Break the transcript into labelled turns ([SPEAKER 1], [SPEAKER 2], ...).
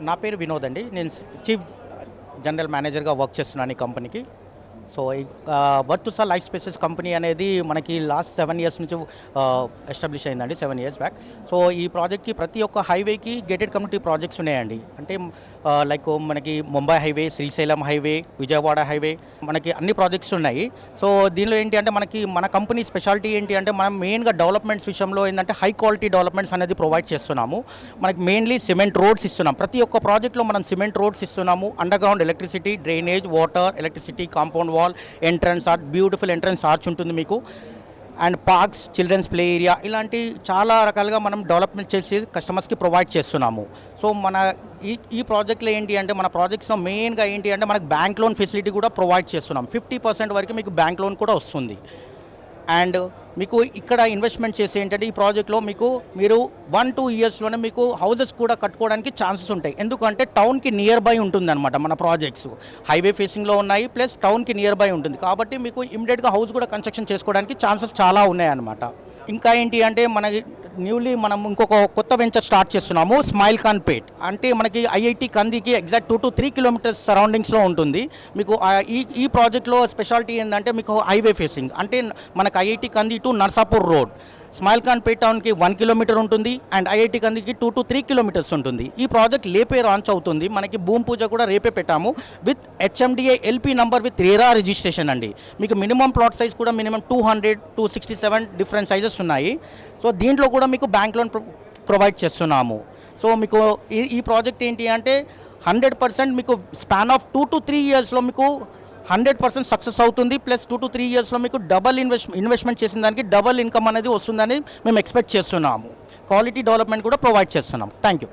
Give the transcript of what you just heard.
[SPEAKER 1] నా పేరు వినోద్ అండి. నేను చీఫ్ జనరల్ మేనేజర్గా వర్క్ చేస్తున్నాను ఈ కంపెనీకి. సో ఈ వర్తుసా లైఫ్ స్పేసెస్ కంపెనీ అనేది మనకి లాస్ట్ సెవెన్ ఇయర్స్ నుంచి ఎస్టాబ్లిష్ అయిందండి సెవెన్ ఇయర్స్ బ్యాక్ సో ఈ ప్రాజెక్ట్కి ప్రతి ఒక్క హైవేకి గేటెడ్ కమ్యూనిటీ ప్రాజెక్ట్స్ ఉన్నాయండి. అంటే లైక్ మనకి Mumbai highway Srisailam highway Vijayawada highway మనకి అన్ని ప్రాజెక్ట్స్ ఉన్నాయి. సో దీనిలో ఏంటి అంటే మనకి మన కంపెనీ స్పెషాలిటీ ఏంటి అంటే మనం మెయిన్గా డెవలప్మెంట్స్ విషయంలో ఏంటంటే హై క్వాలిటీ డెవలప్మెంట్స్ అనేది ప్రొవైడ్ చేస్తున్నాము. మనకి మెయిన్లీ సిమెంట్ రోడ్స్ ఇస్తున్నాం. ప్రతి ఒక్క ప్రాజెక్ట్లో మనం సిమెంట్ రోడ్స్ ఇస్తున్నాము. Underground electricity drainage water electricity compound wall entrance art beautiful entrance arch ఉంటుంది మీకు. And parks childrens play area ఇలాంటి చాలా రకాలుగా మనం డెవలప్మెంట్ చేసి కస్టమర్స్కి ప్రొవైడ్ చేస్తున్నాము. సో మన ఈ ఈ ప్రాజెక్ట్లో ఏంటి అంటే మన ప్రాజెక్ట్స్లో మెయిన్గా ఏంటి అంటే మనకు బ్యాంక్ లోన్ ఫెసిలిటీ కూడా ప్రొవైడ్ చేస్తున్నాం. ఫిఫ్టీ పర్సెంట్ వరకు మీకు బ్యాంక్ లోన్ కూడా వస్తుంది. అండ్ మీకు ఇక్కడ ఇన్వెస్ట్మెంట్ చేసి ఏంటంటే ఈ ప్రాజెక్ట్లో మీకు మీరు వన్ టూ ఇయర్స్లోనే మీకు హౌసెస్ కూడా కట్టుకోవడానికి ఛాన్సెస్ ఉంటాయి. ఎందుకంటే టౌన్కి నియర్ బై ఉంటుంది అనమాట మన ప్రాజెక్ట్స్. హైవే ఫేసింగ్లో ఉన్నాయి ప్లస్ టౌన్కి నియర్ బై ఉంటుంది. కాబట్టి మీకు ఇమీడియట్గా హౌస్ కూడా కన్స్ట్రక్షన్ చేసుకోవడానికి ఛాన్సెస్ చాలా ఉన్నాయన్నమాట. ఇంకా ఏంటి అంటే మన న్యూలీ మనం ఇంకొక కొత్త వెంచర్ స్టార్ట్ చేస్తున్నాము స్మైల్ ఖాన్ పేట్ అంటే మనకి IIT కందికి exact two to three kilometres సరౌండింగ్స్లో ఉంటుంది. మీకు ఈ ఈ ప్రాజెక్ట్లో స్పెషాలిటీ ఏంటంటే మీకు హైవే ఫేసింగ్ అంటే మనకు IIT Kandi to Narsapur road Ismail Khan Pet టౌన్కి వన్ కిలోమీటర్ ఉంటుంది అండ్ ఐఐటి కందికి టూ టు త్రీ కిలోమీటర్స్ ఉంటుంది. ఈ ప్రాజెక్ట్ లేపే లాంచ్ అవుతుంది. మనకి భూమి పూజ కూడా రేపే పెట్టాము. With HMDA LP number with RERA registration అండి. మీకు మినిమం ప్లాట్ సైజ్ కూడా minimum two hundred two sixty seven different sizes ఉన్నాయి. సో దీంట్లో కూడా మీకు బ్యాంక్ లోన్ ప్రొవైడ్ చేస్తున్నాము. సో మీకు ఈ ఈ ప్రాజెక్ట్ ఏంటి అంటే హండ్రెడ్ పర్సెంట్ మీకు span of two to three ఇయర్స్లో మీకు హండ్రెడ్ పర్సెంట్ సక్సెస్ అవుతుంది. ప్లస్ టూ టు త్రీ ఇయర్స్లో మీకు డబల్ ఇన్వెస్ట్ ఇన్వెస్ట్మెంట్ చేసిన దానికి డబల్ ఇన్కమ్ అనేది వస్తుందని మేము ఎక్స్పెక్ట్ చేస్తున్నాము. క్వాలిటీ డెవలప్మెంట్ కూడా ప్రొవైడ్ చేస్తున్నాం థ్యాంక్ యూ